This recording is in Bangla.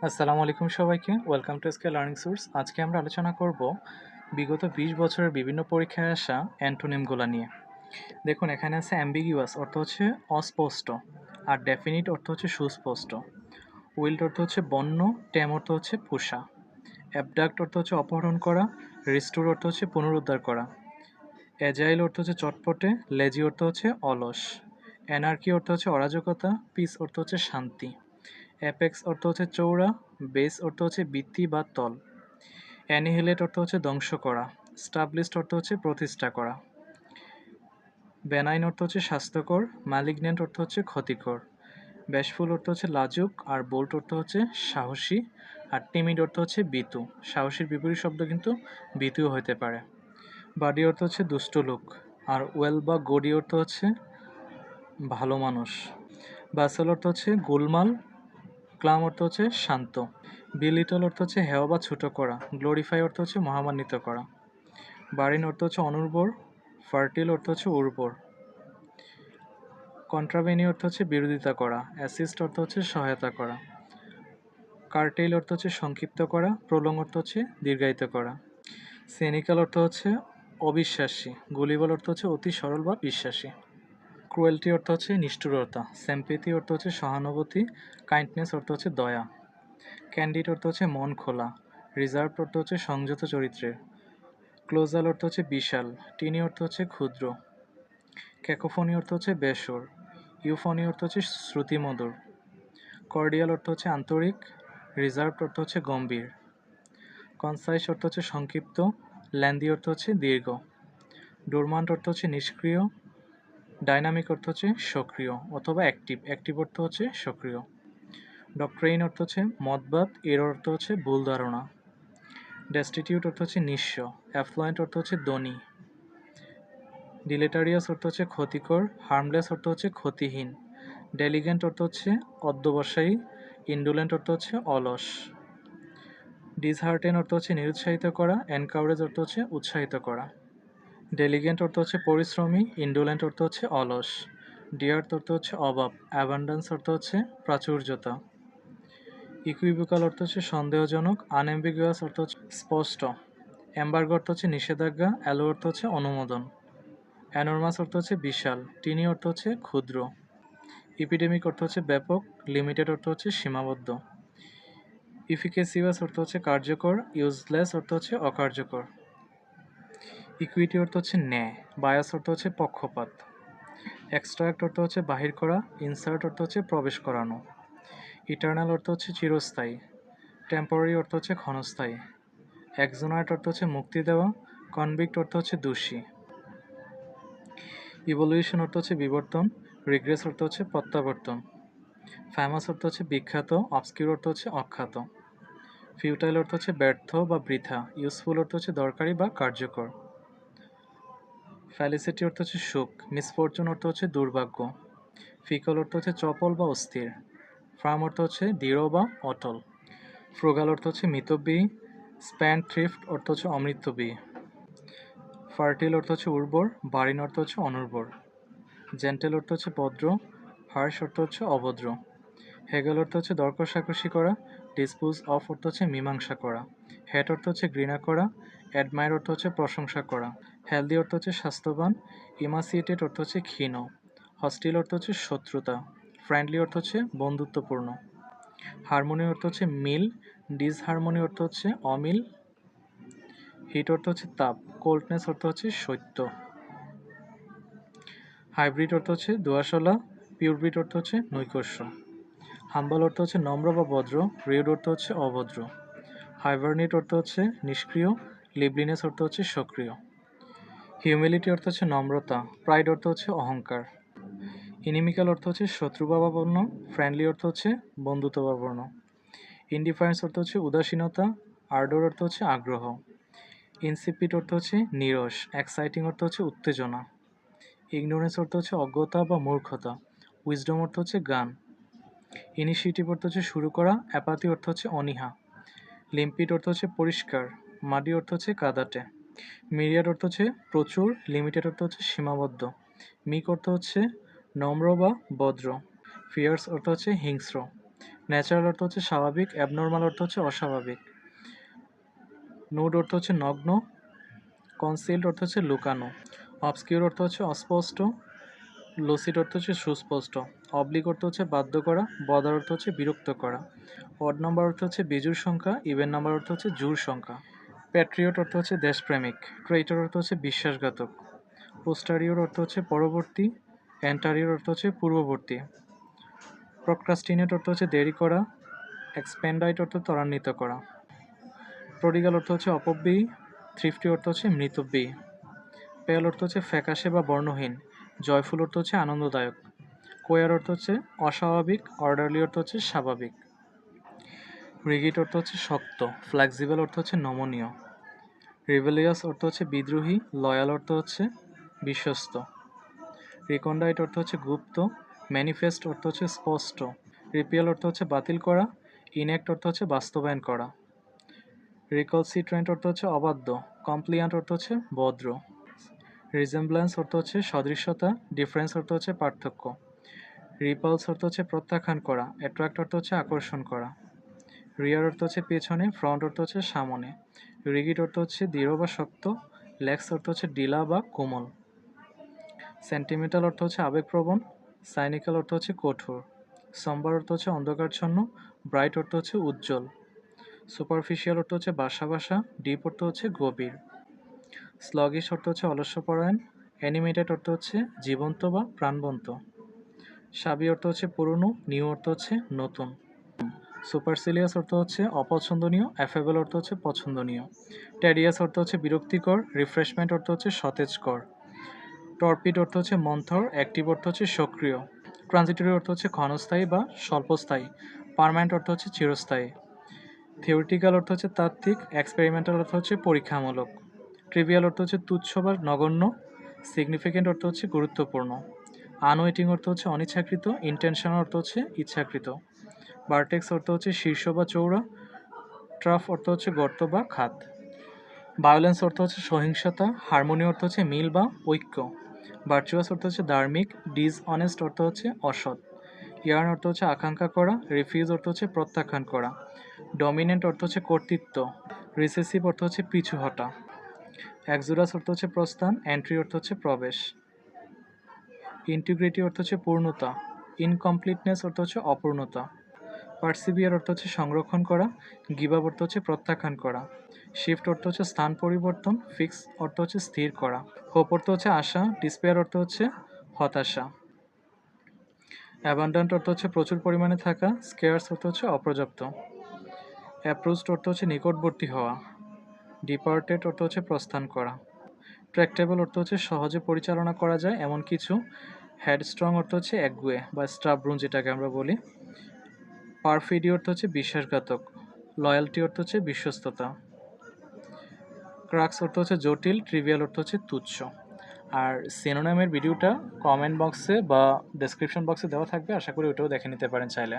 আসসালামু আলাইকুম সবাইকে welcome to SK learning source আজকে আমরা আলোচনা করব বিগত বিশ বছরের বিভিন্ন পরীক্ষায় আসা অ্যান্টোনিমগুলো নিয়ে দেখুন এখানে আছে অ্যাম্বিগিউয়াস অর্থ হচ্ছে অস্পষ্ট আর ডেফিনিট অর্থ হচ্ছে সুস্পষ্ট উইল্ড অর্থ হচ্ছে বন্য ট্যাম অর্থ হচ্ছে পোষা অ্যাবডাক্ট অর্থ হচ্ছে অপহরণ করা রিস্টোর অর্থ হচ্ছে পুনরুদ্ধার করা অ্যাজাইল অর্থ হচ্ছে চটপটে লেজি অর্থ হচ্ছে অলস অ্যানার্কি অর্থ হচ্ছে অরাজকতা পিস অর্থ হচ্ছে শান্তি অ্যাপেক্স অর্থ হচ্ছে চৌড়া বেস অর্থ হচ্ছে বৃত্তি বা তল অ্যানিহিলেট অর্থ হচ্ছে ধ্বংস করা স্টাবলিস্ট অর্থ হচ্ছে প্রতিষ্ঠা করা বেনাইন অর্থ হচ্ছে স্বাস্থ্যকর ম্যালিগনেন্ট অর্থ হচ্ছে ক্ষতিকর ব্যাসফুল অর্থ হচ্ছে লাজুক আর বোল্ট অর্থ হচ্ছে সাহসী আর টিমিড অর্থ হচ্ছে বিতু সাহসীর বিপরীত শব্দ কিন্তু বিতুও হতে পারে বাডি অর্থ হচ্ছে দুষ্ট লোক আর ওয়েল বা গডি অর্থ হচ্ছে ভালো মানুষ বাসেল অর্থ হচ্ছে গোলমাল ক্লাম অর্থ হচ্ছে শান্ত বিলিটল অর্থ হচ্ছে হেওয়া বা ছোটো করা গ্লোরিফাই অর্থ হচ্ছে মহামান্বিত করা বারিন অর্থ হচ্ছে অনুর্বর ফার্টিল অর্থ হচ্ছে উর্বর কন্ট্রাভেনি অর্থ হচ্ছে বিরোধিতা করা অ্যাসিস্ট অর্থ হচ্ছে সহায়তা করা কার্টেইল অর্থ হচ্ছে সংক্ষিপ্ত করা প্রলং অর্থ হচ্ছে দীর্ঘায়িত করা সেনিক্যাল অর্থ হচ্ছে অবিশ্বাসী গুলিবল অর্থ হচ্ছে অতি সরল বা বিশ্বাসী ক্রুয়েলটি অর্থ হচ্ছে নিষ্ঠুরতা স্যাম্পেথি অর্থ হচ্ছে সহানুভূতি কাইন্ডনেস অর্থ হচ্ছে দয়া ক্যান্ডিড অর্থ হচ্ছে মন খোলা রিজার্ভ অর্থ হচ্ছে সংযত চরিত্রের ক্লোজাল অর্থ হচ্ছে বিশাল টিনি অর্থ হচ্ছে ক্ষুদ্র ক্যাকোফনি অর্থ হচ্ছে বেসর ইউফনি অর্থ হচ্ছে শ্রুতিমধুর কর্ডিয়াল অর্থ হচ্ছে আন্তরিক রিজার্ভ অর্থ হচ্ছে গম্ভীর কনসাইস অর্থ হচ্ছে সংক্ষিপ্ত ল্যান্দি অর্থ হচ্ছে দীর্ঘ ডোরমান্ট অর্থ হচ্ছে নিষ্ক্রিয় ডাইনামিক অর্থ হচ্ছে সক্রিয় অথবা অ্যাক্টিভ অ্যাক্টিভ অর্থ হচ্ছে সক্রিয় ডক্ট্রেইন অর্থ হচ্ছে মতবাদ এর অর্থ হচ্ছে ভুল ধারণা ডেস্টিটিউট অর্থ হচ্ছে নিঃস্ব অ্যাফ্লুয়েন্ট অর্থ হচ্ছে ধনী ডিলেটারিয়াস অর্থ হচ্ছে ক্ষতিকর হার্মলেস অর্থ হচ্ছে ক্ষতিহীন ডেলিগেন্ট অর্থ হচ্ছে অধ্যবসায়ী ইন্ডোলেন্ট অর্থ হচ্ছে অলস ডিসহার্টেন অর্থ হচ্ছে নিরুৎসাহিত করা এনকাউরেজ অর্থ হচ্ছে উৎসাহিত করা ডেলিগেন্ট অর্থ হচ্ছে পরিশ্রমী ইন্ডোলেন্ট অর্থ হচ্ছে অলস ডিয়ার্থ অর্থ হচ্ছে অভাব অ্যাবান্ডান্স অর্থ হচ্ছে প্রাচুর্যতা ইকুইভোকাল অর্থ হচ্ছে সন্দেহজনক আনএম্বিগুয়াস অর্থ হচ্ছে স্পষ্ট অ্যাম্বার্গ অর্থ হচ্ছে নিষেধাজ্ঞা অ্যালো অর্থ হচ্ছে অনুমোদন অ্যানোরমাস অর্থ হচ্ছে বিশাল টিনি অর্থ হচ্ছে ক্ষুদ্র ইপিডেমিক অর্থ হচ্ছে ব্যাপক লিমিটেড অর্থ হচ্ছে সীমাবদ্ধ ইফিকেসিভাস অর্থ হচ্ছে কার্যকর ইউজলেস অর্থ হচ্ছে অকার্যকর ইকুইটি অর্থ হচ্ছে ন্যায় বায়াস অর্থ হচ্ছে পক্ষপাত এক্সট্রাক্ট অর্থ হচ্ছে বাহির করা ইনসার্ট অর্থ হচ্ছে প্রবেশ করানো ইটার্নাল অর্থ হচ্ছে চিরস্থায়ী টেম্পোরারি অর্থ হচ্ছে ক্ষণস্থায়ী এক্সোনাইট অর্থ হচ্ছে মুক্তি দেওয়া কনভিক্ট অর্থ হচ্ছে দোষী ইভলিউশন অর্থ হচ্ছে বিবর্তন রিগ্রেস অর্থ হচ্ছে প্রত্যাবর্তন ফেমাস অর্থ হচ্ছে বিখ্যাত অবস্কিউর অর্থ হচ্ছে অখ্যাত ফিউটাইল অর্থ হচ্ছে ব্যর্থ বা বৃথা ইউজফুল অর্থ হচ্ছে দরকারি বা কার্যকর ফ্যালিসিটি অর্থ হচ্ছে সুখ মিসফরচুন অর্থ হচ্ছে দুর্ভাগ্য ফিকল অর্থ হচ্ছে চপল বা অস্থির ফার্ম অর্থ হচ্ছে দৃঢ় বা অটল ফ্রুগাল অর্থ হচ্ছে মিতব্যয়ী স্প্যান্ড থ্রিফ্ট অর্থ হচ্ছে অমৃত্যবী ফার্টিল অর্থ হচ্ছে উর্বর বারিন অর্থ হচ্ছে অনুর্বর জেন্টেল অর্থ হচ্ছে ভদ্র হার্শ অর্থ হচ্ছে অভদ্র হেগেল অর্থ হচ্ছে দর করা ডিসপোজ অফ অর্থ হচ্ছে মীমাংসা করা হ্যাট অর্থ হচ্ছে ঘৃণা করা অ্যাডমায়ার অর্থ হচ্ছে প্রশংসা করা হেলদি অর্থ হচ্ছে স্বাস্থ্যবান ইমাসিয়েটেড অর্থ হচ্ছে ক্ষীণ হস্টিল অর্থ হচ্ছে শত্রুতা ফ্রেন্ডলি অর্থ হচ্ছে বন্ধুত্বপূর্ণ হারমোনি অর্থ হচ্ছে মিল ডিসহারমোনি অর্থ হচ্ছে অমিল হিট অর্থ হচ্ছে তাপ কোল্ডনেস অর্থ হচ্ছে শৈত্য হাইব্রিড অর্থ হচ্ছে দোয়াশলা পিউরবিট অর্থ হচ্ছে নৈকস্য হাম্বল অর্থ হচ্ছে নম্র বা ভদ্র রিউড অর্থ হচ্ছে অভদ্র হাইভারনিট অর্থ হচ্ছে নিষ্ক্রিয় লিবলিনেস অর্থ হচ্ছে সক্রিয় হিউমিলিটি অর্থ হচ্ছে নম্রতা প্রাইড অর্থ হচ্ছে অহংকার ইনিমিক্যাল অর্থ হচ্ছে শত্রুভাবাপন্ন ফ্রেন্ডলি অর্থ হচ্ছে বন্ধুত্বভাবাপন্ন ইনডিফারেন্স অর্থ হচ্ছে উদাসীনতা আর্ডোর অর্থ হচ্ছে আগ্রহ ইনসিপিড অর্থ হচ্ছে নিরস এক্সাইটিং অর্থ হচ্ছে উত্তেজনা ইগনোরেন্স অর্থ হচ্ছে অজ্ঞতা বা মূর্খতা উইজডম অর্থ হচ্ছে গান ইনিশিয়েটিভ অর্থ হচ্ছে শুরু করা অ্যাপাতি অর্থ হচ্ছে অনীহা লিম্পিড অর্থ হচ্ছে পরিষ্কার মাডি অর্থ হচ্ছে কাদাটে মিরিয়াড অর্থ হচ্ছে প্রচুর লিমিটেড অর্থ হচ্ছে সীমাবদ্ধ মিক অর্থ হচ্ছে নম্র বা ভদ্র ফিয়ার্স অর্থ হচ্ছে হিংস্র ন্যাচারাল অর্থ হচ্ছে স্বাভাবিক অ্যাবনর্মাল অর্থ হচ্ছে অস্বাভাবিক নুড অর্থ হচ্ছে নগ্ন কনসিল্ড অর্থ হচ্ছে লুকানো অবস্কিউর অর্থ হচ্ছে অস্পষ্ট লুসিড অর্থ হচ্ছে সুস্পষ্ট অবলিক অর্থ হচ্ছে বাধ্য করা বদার অর্থ হচ্ছে বিরক্ত করা অড নাম্বার অর্থ হচ্ছে বেজুর সংখ্যা ইভেন নাম্বার অর্থ হচ্ছে জোর সংখ্যা প্যাট্রিয়ট অর্থ হচ্ছে দেশপ্রেমিক ট্রেইটর অর্থ হচ্ছে বিশ্বাসঘাতক পোস্টারিয়র অর্থ হচ্ছে পরবর্তী অ্যান্টারিয়র অর্থ হচ্ছে পূর্ববর্তী প্রক্রাস্টিনেট অর্থ হচ্ছে দেরি করা এক্সপেন্ডাইট অর্থ ত্বরান্বিত করা প্রডিগাল অর্থ হচ্ছে অপব্যয়ী থ্রিফটি অর্থ হচ্ছে মৃতব্যয়ী পেয়াল অর্থ হচ্ছে ফ্যাকাশে বা বর্ণহীন জয়ফুল অর্থ হচ্ছে আনন্দদায়ক কোয়ার অর্থ হচ্ছে অস্বাভাবিক অর্ডারলি অর্থ হচ্ছে স্বাভাবিক রিগিট অর্থ হচ্ছে শক্ত ফ্লেক্সিবল অর্থ হচ্ছে নমনীয় রিভেলিয়াস অর্থ হচ্ছে বিদ্রোহী লয়াল অর্থ হচ্ছে বিশ্বস্ত রিকন্ডাইট অর্থ হচ্ছে গুপ্ত ম্যানিফেস্ট অর্থ হচ্ছে স্পষ্ট রিপিয়াল অর্থ হচ্ছে বাতিল করা ইনঅ্যাক্ট অর্থ হচ্ছে বাস্তবায়ন করা রিকলসিট্রেন্ট অর্থ হচ্ছে অবাধ্য কমপ্লিয়ান্ট অর্থ হচ্ছে ভদ্র রিজেম্বলেন্স অর্থ হচ্ছে সদৃশ্যতা ডিফারেন্স অর্থ হচ্ছে পার্থক্য রিপালস অর্থ হচ্ছে প্রত্যাখ্যান করা অ্যাট্রাক্ট অর্থ হচ্ছে আকর্ষণ করা রিয়ার অর্থ হচ্ছে পেছনে ফ্রন্ট অর্থ হচ্ছে সামনে রিগিট অর্থ হচ্ছে দৃঢ় বা শক্ত লেক্স অর্থ হচ্ছে ডিলা বা কোমল সেন্টিমেন্টাল অর্থ হচ্ছে আবেগপ্রবণ সাইনিক্যাল অর্থ হচ্ছে কঠোর সম্বার অর্থ হচ্ছে অন্ধকারচ্ছন্ন ব্রাইট অর্থ হচ্ছে উজ্জ্বল সুপারফিশিয়াল অর্থ হচ্ছে বাসা বাসা ডিপ অর্থ হচ্ছে গভীর স্লগিশ অর্থ হচ্ছে অলস্যপরায়ণ অ্যানিমেটেড অর্থ হচ্ছে জীবন্ত বা প্রাণবন্ত সাবি অর্থ হচ্ছে পুরনো নিউ অর্থ হচ্ছে নতুন সুপারসিলিয়াস অর্থ হচ্ছে অপছন্দনীয় অ্যাফেবল অর্থ হচ্ছে পছন্দনীয় ট্যাডিয়াস অর্থ হচ্ছে বিরক্তিকর রিফ্রেশমেন্ট অর্থ হচ্ছে সতেজকর টর্পিড অর্থ হচ্ছে মন্থর অ্যাক্টিভ অর্থ হচ্ছে সক্রিয় ট্রানজিটরি অর্থ হচ্ছে ক্ষণস্থায়ী বা স্বল্পস্থায়ী পারমানেন্ট অর্থ হচ্ছে চিরস্থায়ী থিওরিটিক্যাল অর্থ হচ্ছে তাত্ত্বিক এক্সপেরিমেন্টাল অর্থ হচ্ছে পরীক্ষামূলক ট্রিভিয়াল অর্থ হচ্ছে তুচ্ছ বা নগণ্য সিগনিফিকেন্ট অর্থ হচ্ছে গুরুত্বপূর্ণ আনওয়েটিং অর্থ হচ্ছে অনিচ্ছাকৃত ইন্টেনশন অর্থ হচ্ছে ইচ্ছাকৃত বার্টেক্স অর্থ হচ্ছে শীর্ষ বা চৌড়া ট্রাফ অর্থ হচ্ছে গর্ত বা খাত ভায়োলেন্স অর্থ হচ্ছে সহিংসতা হারমোনি অর্থ হচ্ছে মিল বা ঐক্য ভার্চুয়াস অর্থ হচ্ছে ধার্মিক ডিস অনেস্ট অর্থ হচ্ছে অসৎ ইয়ার্ন অর্থ হচ্ছে আকাঙ্ক্ষা করা রিফিউজ অর্থ হচ্ছে প্রত্যাখ্যান করা ডমিনেন্ট অর্থ হচ্ছে কর্তৃত্ব রিসেসিভ অর্থ হচ্ছে পিছু হটা এক্সুরাস অর্থ হচ্ছে প্রস্থান এন্ট্রি অর্থ হচ্ছে প্রবেশ ইন্টিগ্রিটি অর্থ হচ্ছে পূর্ণতা ইনকমপ্লিটনেস অর্থ হচ্ছে অপূর্ণতা পার্সিভিয়ার অর্থ হচ্ছে সংরক্ষণ করা আপ অর্থ হচ্ছে প্রত্যাখ্যান করা শিফট অর্থ হচ্ছে স্থান পরিবর্তন ফিক্স অর্থ হচ্ছে স্থির করা হোপ অর্থ হচ্ছে আশা ডিসপেয়ার অর্থ হচ্ছে হতাশা অ্যাবান্ডান্ট অর্থ হচ্ছে প্রচুর পরিমাণে থাকা স্কেয়ার্স অর্থ হচ্ছে অপর্যাপ্ত অ্যাপ্রোচড অর্থ হচ্ছে নিকটবর্তী হওয়া ডিপার্টেড অর্থ হচ্ছে প্রস্থান করা ট্র্যাক্টেবল অর্থ হচ্ছে সহজে পরিচালনা করা যায় এমন কিছু হেডস্ট্রং অর্থ হচ্ছে একগুয়ে বা স্টাবরুম যেটাকে আমরা বলি পারফিডি অর্থ হচ্ছে বিশ্বাসঘাতক লয়্যালটি অর্থ হচ্ছে বিশ্বস্ততা। ক্রাক্স অর্থ হচ্ছে জটিল ট্রিভিয়াল অর্থ হচ্ছে তুচ্ছ। আর সিনোনামের ভিডিওটা কমেন্ট বক্সে বা ডেসক্রিপশন বক্সে দেওয়া থাকবে, আশা করি ওটাও দেখে নিতে পারেন চাইলে।